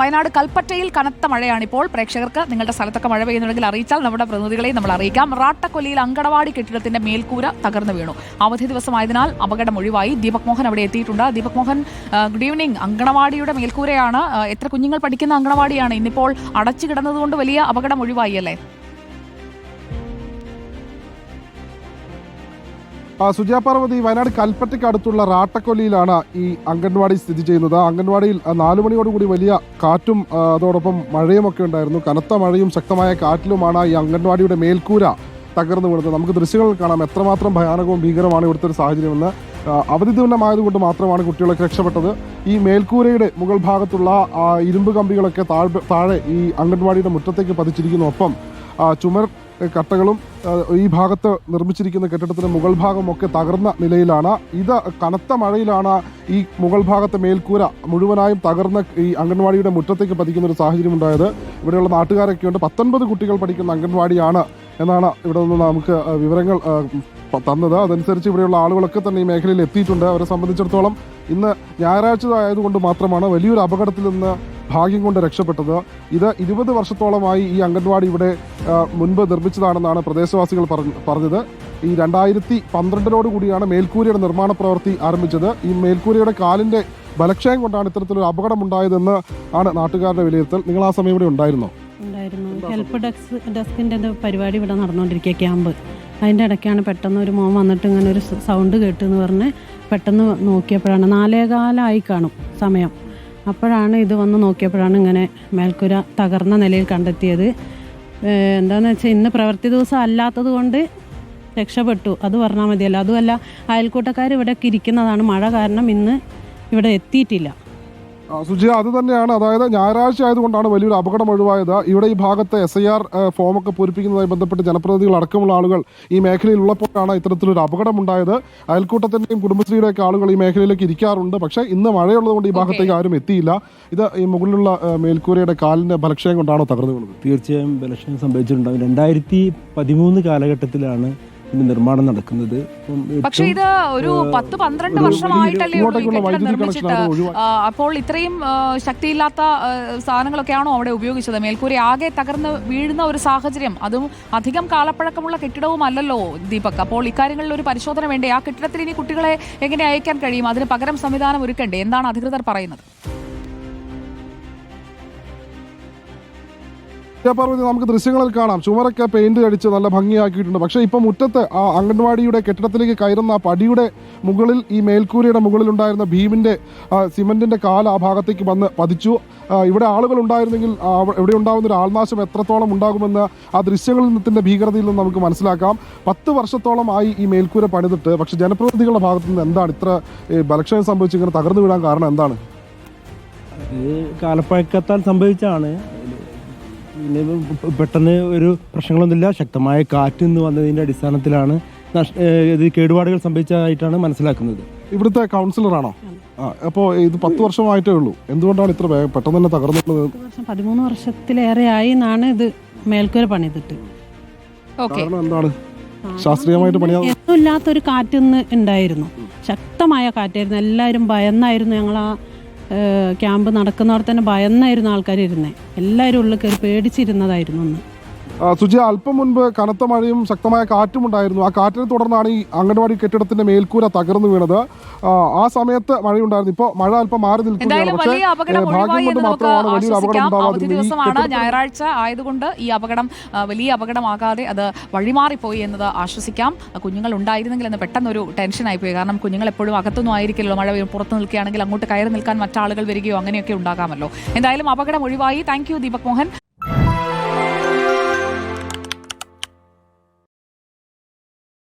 വയനാട് കൽപ്പറ്റയിൽ കനത്ത മഴയാണിപ്പോൾ. പ്രേക്ഷകർക്ക് നിങ്ങളുടെ സ്ഥലത്തൊക്കെ മഴ പെയ്യുന്നുണ്ടെങ്കിൽ അറിയിച്ചാൽ നമ്മുടെ പ്രതിനിധികളെയും നമ്മൾ അറിയിക്കാം. റാട്ടക്കൊല്ലിയിൽ അങ്കണവാടി കെട്ടിടത്തിന്റെ മേൽക്കൂര തകർന്നു വീണു. അവധി ദിവസമായതിനാൽ അപകടം ഒഴിവായി. ദീപക് മോഹൻ അവിടെ എത്തിയിട്ടുണ്ട്. ദീപക് മോഹൻ ഗുഡ് ഈവനിങ് അങ്കണവാടിയുടെ മേൽക്കൂരയാണ്. എത്ര കുഞ്ഞുങ്ങൾ പഠിക്കുന്ന അങ്കണവാടിയാണ്. ഇന്നിപ്പോൾ അടച്ചു കിടന്നതുകൊണ്ട് വലിയ അപകടം ഒഴിവായി അല്ലേ? സുജയ പാർവതി വയനാട് കൽപ്പറ്റയ്ക്ക് അടുത്തുള്ള റാട്ടക്കൊല്ലിയിലാണ് ഈ അംഗൻവാടി സ്ഥിതി ചെയ്യുന്നത്. അംഗൻവാടിയിൽ നാലുമണിയോടുകൂടി നാല് മണിയോടുകൂടി വലിയ കാറ്റും അതോടൊപ്പം മഴയുമൊക്കെ ഉണ്ടായിരുന്നു. കനത്ത മഴയും ശക്തമായ കാറ്റിലുമാണ് ഈ അംഗൻവാടിയുടെ മേൽക്കൂര തകർന്നു വീണത്. നമുക്ക് ദൃശ്യങ്ങൾ കാണാം. എത്രമാത്രം ഭയാനകവും ഭീകരമാണ് ഇവിടുത്തെ ഒരു സാഹചര്യമെന്ന്. അവധി ദിനമായതുകൊണ്ട് മാത്രമാണ് കുട്ടികളൊക്കെ രക്ഷപ്പെട്ടത്. ഈ മേൽക്കൂരയുടെ മുകൾ ഭാഗത്തുള്ള ഇരുമ്പ് കമ്പികളൊക്കെ താഴെ താഴെ ഈ അംഗൻവാടിയുടെ മുറ്റത്തേക്ക് പതിച്ചിരിക്കുന്നു. ഒപ്പം ചുമർ കട്ടകളും ഈ ഭാഗത്ത് നിർമ്മിച്ചിരിക്കുന്ന കെട്ടിടത്തിന്റെ മുകൾ ഭാഗമൊക്കെ തകർന്ന നിലയിലാണ്. ഇത് കനത്ത മഴയിലാണ് ഈ മുകൾ ഭാഗത്തെ മേൽക്കൂര മുഴുവനായും തകർന്ന ഈ അംഗൻവാടിയുടെ മുറ്റത്തേക്ക് പതിക്കുന്ന ഒരു സാഹചര്യം ഉണ്ടായത് ഇവിടെയുള്ള നാട്ടുകാരൊക്കെ ഉണ്ട്. പത്തൊൻപത് കുട്ടികൾ പഠിക്കുന്ന അംഗൻവാടിയാണ് എന്നാണ് ഇവിടെ നിന്ന് നമുക്ക് വിവരങ്ങൾ തന്നത്. അതനുസരിച്ച് ഇവിടെയുള്ള ആളുകളൊക്കെ തന്നെ ഈ മേഖലയിൽ എത്തിയിട്ടുണ്ട്. അവരെ സംബന്ധിച്ചിടത്തോളം ഇന്ന് ഞായറാഴ്ച ആയതുകൊണ്ട് മാത്രമാണ് വലിയൊരു അപകടത്തിൽ നിന്ന് ഭാഗ്യം കൊണ്ട് രക്ഷപ്പെട്ടത്. ഇത് ഇരുപത് വർഷത്തോളമായി ഈ അംഗൻവാടി ഇവിടെ മുൻപ് നിർമ്മിച്ചതാണെന്നാണ് പ്രദേശവാസികൾ പറഞ്ഞ- പറഞ്ഞത്. ഈ രണ്ടായിരത്തി പന്ത്രണ്ടിനോട് കൂടിയാണ് മേൽക്കൂരയുടെ നിർമ്മാണ പ്രവൃത്തി ആരംഭിച്ചത്. ഈ മേൽക്കൂരയുടെ കാലിന്റെ ബലക്ഷയം കൊണ്ടാണ് ഇത്തരത്തിലൊരു അപകടം ഉണ്ടായതെന്ന് ആണ് നാട്ടുകാരുടെ വിലയിരുത്തൽ. നിങ്ങൾ ആ സമയം ഇവിടെ ഉണ്ടായിരുന്നോ? ഉണ്ടായിരുന്നു. ഹെൽപ്പ് ഡെസ്ക് ഡെസ്കിന്റെ പരിപാടി ഇവിടെ നടന്നുകൊണ്ടിരിക്കുക ക്യാമ്പ്. അതിന്റെ ഇടയ്ക്കാണ് പെട്ടെന്ന് ഒരു മോൻ വന്നിട്ട് ഇങ്ങനെ ഒരു സൗണ്ട് കേട്ടു എന്ന് പറഞ്ഞ് പെട്ടെന്ന് നോക്കിയപ്പോഴാണ് നാലേകാലമായി കാണും സമയം. അപ്പോഴാണ് ഇത് വന്ന് നോക്കിയപ്പോഴാണ് ഇങ്ങനെ മേൽക്കുര തകർന്ന നിലയിൽ കണ്ടെത്തിയത്. എന്താണെന്ന് വെച്ചാൽ ഇന്ന് പ്രവൃത്തി ദിവസം അല്ലാത്തത് കൊണ്ട് രക്ഷപ്പെട്ടു. അത് പറഞ്ഞാൽ മതിയല്ലോ. അതുമല്ല അയൽക്കൂട്ടക്കാർ ഇവിടെയൊക്കെ ഇരിക്കുന്നതാണ് മഴ കാരണം ഇന്ന് ഇവിടെ എത്തിയിട്ടില്ല. സുജിയ അത് തന്നെയാണ്. അതായത് ഞായറാഴ്ച ആയതുകൊണ്ടാണ് വലിയൊരു അപകടം ഒഴിവായത്. ഇവിടെ ഈ ഭാഗത്തെ എസ് ഐ ആർ ഫോമൊക്കെ പൂരിപ്പിക്കുന്നതുമായി ബന്ധപ്പെട്ട് ജനപ്രതിനിധികൾ അടക്കമുള്ള ആളുകൾ ഈ മേഖലയിൽ ഉള്ളപ്പോഴാണ് ഇത്തരത്തിലൊരു അപകടം ഉണ്ടായത് അയൽക്കൂട്ടത്തിന്റെയും കുടുംബശ്രീയുടെയൊക്കെ ആളുകൾ ഈ മേഖലയിലേക്ക് ഇരിക്കാറുണ്ട്. പക്ഷേ ഇന്ന് മഴയുള്ളതുകൊണ്ട് ഈ ഭാഗത്തേക്ക് ആരും എത്തിയില്ല. ഇത് ഈ മുകളിലുള്ള മേൽക്കൂരയുടെ കാലിന്റെ ബലക്ഷയം കൊണ്ടാണോ തകർന്നു വീണത്? തീർച്ചയായും ബലക്ഷയം സംഭവിച്ചിട്ടുണ്ടാകും. രണ്ടായിരത്തി പതിമൂന്ന് കാലഘട്ടത്തിലാണ് ഇതിന്റെ നിർമ്മാണം നടക്കുന്നത് പക്ഷേ ഇത് ഒരു പത്ത് പന്ത്രണ്ട് വർഷമായിട്ടല്ലേ നിർമ്മിച്ചിട്ട് അപ്പോൾ ഇത്രയും ശക്തിയില്ലാത്ത സാധനങ്ങളൊക്കെയാണോ അവിടെ ഉപയോഗിച്ചത്? മേൽക്കൂര ആകെ തകർന്ന് വീഴുന്ന ഒരു സാഹചര്യം. അതും അധികം കാലപ്പഴക്കമുള്ള കെട്ടിടവും അല്ലല്ലോ ദീപക്. അപ്പോൾ ഇക്കാര്യങ്ങളിൽ ഒരു പരിശോധന വേണ്ടേ? ആ കെട്ടിടത്തിൽ ഇനി കുട്ടികളെ എങ്ങനെ അയക്കാൻ കഴിയും? അതിന് പകരം സംവിധാനം ഒരുക്കണ്ടേ? എന്താണ് അധികൃതർ പറയുന്നത്? പാർവതി നമുക്ക് ദൃശ്യങ്ങളിൽ കാണാം. ചുമരൊക്കെ പെയിന്റ് അടിച്ച് നല്ല ഭംഗിയാക്കിയിട്ടുണ്ട്. പക്ഷേ ഇപ്പം മുറ്റത്ത് ആ അംഗൻവാടിയുടെ കെട്ടിടത്തിലേക്ക് കയറുന്ന പടിയുടെ മുകളിൽ ഈ മേൽക്കൂരയുടെ മുകളിൽ ഉണ്ടായിരുന്ന ഭീമിന്റെ സിമെന്റിന്റെ കാൽ ആ ഭാഗത്തേക്ക് വന്ന് പതിച്ചു. ഇവിടെ ആളുകൾ ഉണ്ടായിരുന്നെങ്കിൽ ഇവിടെ ഉണ്ടാകുന്ന ഒരു ആൾനാശം എത്രത്തോളം ഉണ്ടാകുമെന്ന് ആ ദൃശ്യങ്ങളിൽ നിന്നത്തിന്റെ ഭീകരതയിൽ നിന്ന് നമുക്ക് മനസ്സിലാക്കാം. പത്ത് വർഷത്തോളമായി ഈ മേൽക്കൂര പണിതിട്ട്. പക്ഷേ ജനപ്രതിനിധികളുടെ ഭാഗത്ത് നിന്ന് എന്താണ് ഇത്ര ബലക്ഷയം സംഭവിച്ച് ഇങ്ങനെ തകർന്നു വീഴാൻ കാരണം എന്താണ്? ഇത് കാലപ്പഴക്കത്താൽ സംഭവിച്ചാണ് പിന്നെ പെട്ടെന്ന് ഒരു പ്രശ്നങ്ങളൊന്നുമില്ല. ശക്തമായ കാറ്റ് നിന്ന് വന്നതിന്റെ അടിസ്ഥാനത്തിലാണ് ഇത് കേടുപാടുകൾ സംഭവിച്ചതായിട്ടാണ് മനസ്സിലാക്കുന്നത്. ഇവിടുത്തെ കൗൺസിലറാണോ? ആ അപ്പോൾ ഇത് പത്ത് വർഷമായിട്ടേ ഉള്ളൂ. എന്തുകൊണ്ടാണ് ഇത്ര വേഗം പെട്ടെന്ന് തന്നെ തകർന്നുള്ളത് പത്ത് വർഷം പതിമൂന്ന് വർഷത്തിലേറെയായി എന്നാണ് ഇത് മേൽക്കൂര പണിതിട്ട്. ഓക്കെ. കാരണം എന്താണ്? ശാസ്ത്രീയമായിട്ട് പണിയാ എന്നും ഇല്ലാത്തൊരു കാറ്റൊന്ന് ഉണ്ടായിരുന്നു. ശക്തമായ കാറ്റായിരുന്നു. എല്ലാവരും ഭയന്നായിരുന്നു ഞങ്ങൾ ആ ക്യാമ്പ് നടക്കുന്നവർ തന്നെ ഭയന്നായിരുന്നു ആൾക്കാർ ഇരുന്നേ. എല്ലാവരും ഉള്ളിൽ കയറി പേടിച്ചിരുന്നതായിരുന്നു ഒന്ന് സുജി അല്പം മുൻപ് കനത്ത മഴയും ശക്തമായ കാറ്റും ഉണ്ടായിരുന്നു. ആ കാറ്റിനെ തുടർന്നാണ് ഈ അംഗൻവാടി കെട്ടിടത്തിന്റെ മേൽക്കൂര തകർന്നു വീണത്. ആ, സമയത്ത് മഴയുണ്ടായിരുന്നു. ഇപ്പോൾ മഴ അല്പം മാറി നിൽക്കുകയാണ്. പക്ഷേ ഭാഗ്യം കൊണ്ട് മാത്രമാണ് വലിയൊരു അപകടം ഉണ്ടാവാതിരുന്നത് ഞായറാഴ്ച ആയതുകൊണ്ട് ഈ അപകടം വലിയ അപകടമാകാതെ അത് വഴിമാറിപ്പോയി എന്നത് ആശ്വസിക്കാം. കുഞ്ഞുങ്ങൾ ഉണ്ടായിരുന്നെങ്കിൽ എന്ന് പെട്ടെന്നൊരു ടെൻഷനായി പോയി കാരണം കുഞ്ഞുങ്ങൾ എപ്പോഴും അകത്തൊന്നും ആയിരിക്കില്ലല്ലോ. മഴ പുറത്ത് നിൽക്കുകയാണെങ്കിൽ അങ്ങോട്ട് കയറി നിൽക്കാൻ മറ്റാളുകൾ വരികയോ അങ്ങനെയൊക്കെ ഉണ്ടാകാമല്ലോ. എന്തായാലും അപകടം ഒഴിവായി. Thank you Deepak Mohan.